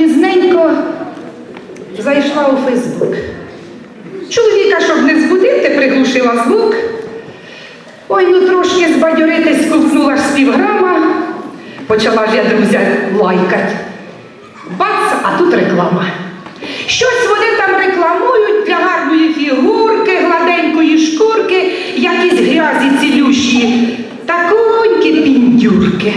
пізненько зайшла у Фейсбук. Чоловіка, щоб не збудити, приглушила звук. Ой, ну трошки збадьоритись, ковтнула ж з півграма. Почала ж я друзя лайкать. Бац, а тут реклама. Щось вони там рекламують для гарної фігурки, гладенької шкурки, якісь грязі цілющі, таконькі піндюрки.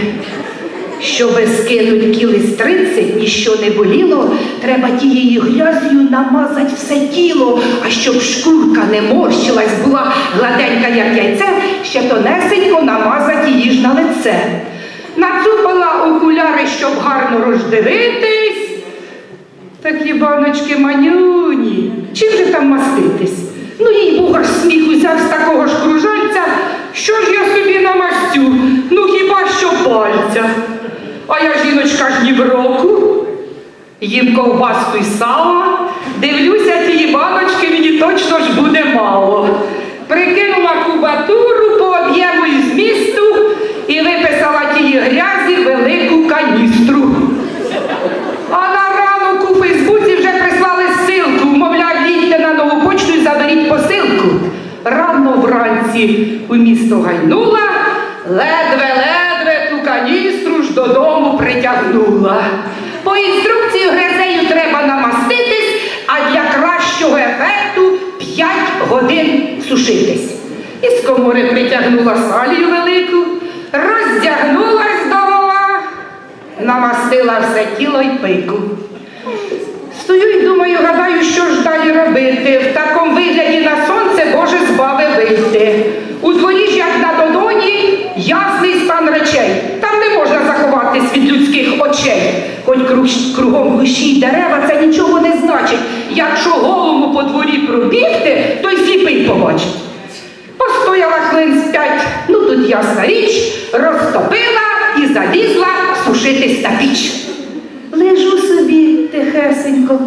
Щоби скинуть кіли з 30 і що не боліло, треба тією грязю намазать все тіло, а щоб шкурка не морщилась, була гладенька, як яйце, ще тонесенько намазать її ж на лице. Нацупала окуляри, щоб гарно роздивитись. Такі баночки манюні. Чим же там маститись? Ну їй Бога ж сміх узяв з такого ж кружальця. Що ж я собі намастю? Ну хіба що пальця. А жіночка ні року. Їм ковбаску й сала. Дивлюся, тієї баночки мені точно ж буде мало. Прикинула кубатуру по об'єму і змісту і виписала тієї грязі велику каністру. А на ранок у Фейсбуці вже прислали ссылку, мовляв, їдьте на нову почту і заберіть посилку. Рано вранці у місто гайнула, ледве-ледве ту каністру ж додому притягнула. По інструкції грязею треба намаститись, а для кращого ефекту 5 годин сушитись. Із комори притягнула салію велику, роздягнулась довова, намастила все тіло й пику. Стою й думаю, гадаю, що ж далі робити. В такому вигляді на сонце Боже збави вийти. У дворі ж, як на додоні, ясний стан речей. Там не можна заховатись від людських очей. Хоч круг- кругом гущі й дерева, це нічого не значить. Якщо голому по дворі пробігти, то й сліпий побачить. Постояла хвилин з п'ять, ну тут ясна річ, розтопила і залізла сушитись на піч. Лежу собі тихесенько.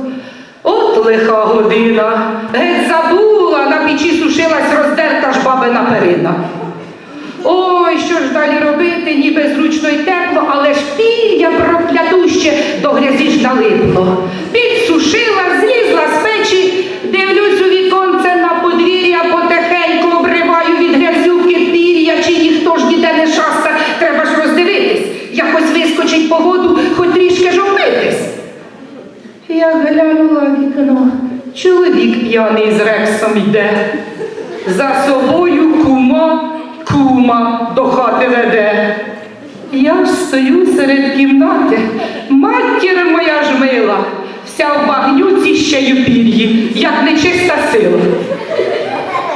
От лиха година. Геть забула, на печі сушилась роздерта ж бабина перина. Ой, що ж далі робити, ніби зручно й тепло, але ж пір'я проклятуще до грязі ж налипло. Підсушила, злізла з печі, дивлюсь у віконце на подвір'я, потихеньку обриваю від грязюки пір'я, чи ніхто ж ніде не шаста, треба ж роздивитись, якось вискочить погоду, хоч трішки ж обмитись. Я глянула вікно, чоловік п'яний з рексом йде. За собою кума, кума до хати веде. Я ж стою серед кімнати, матір моя ж мила, вся в багнюці ще й пір'ї, як нечиста сила.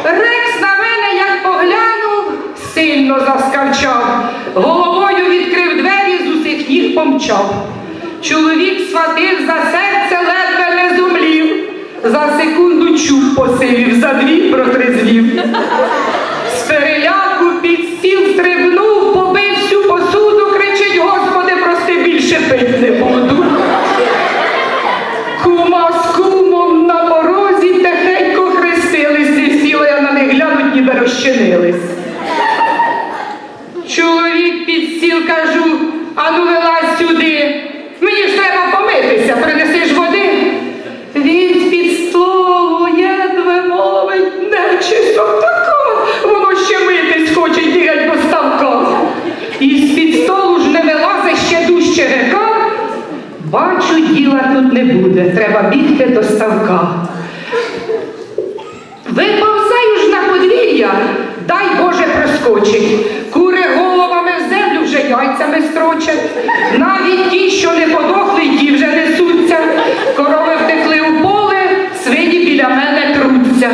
Рекс на мене, як поглянув, сильно заскавчав, ніг. Чоловік сватив за серце, ледве не зумлів. За секунду чуб посивів, за дві протрезвів. Буде, треба бігти до ставка. Виповзаю ж на подвір'я, дай Боже проскочить. Кури головами в землю вже яйцями строчать. Навіть ті, що не подохли, ті вже несуться. Корови втекли у поле, свині біля мене труться.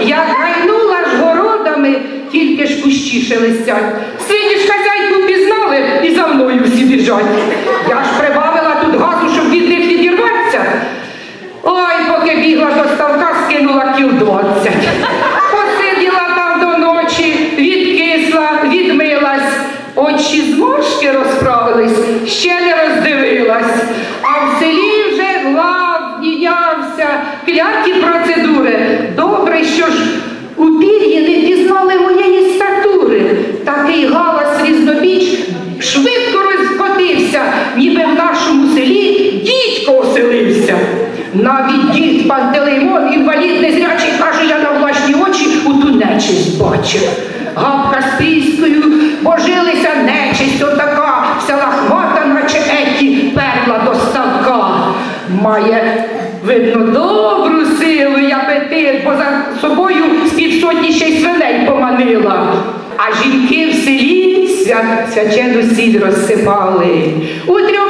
Як гайнула ж городами, тільки ж кущі шелестять. Свині ж хазяйку пізнали і за мною всі біжать. Я ж прибавила тут газу, щоб від них відірватися. Ой, поки бігла до ставка, кіл двадцять. Посиділа там до ночі, відкисла, відмилась. Очі зморшки розправились, ще не роздивилась. А в селі вже глав, діявся, кляті процедури. Добре, що ж у Пантелеймон, інвалід незрячий, каже, я на власні очі у ту нечисть бачив. Гапка з пріскою, божилися нечисть отака, вся лахмата, наче еті, перла до ставка. Має, видно, добру силу і апетит, бо за собою з півсотні ще й свиней поманила. А жінки в селі свя- свячену сіль розсипали. У трьох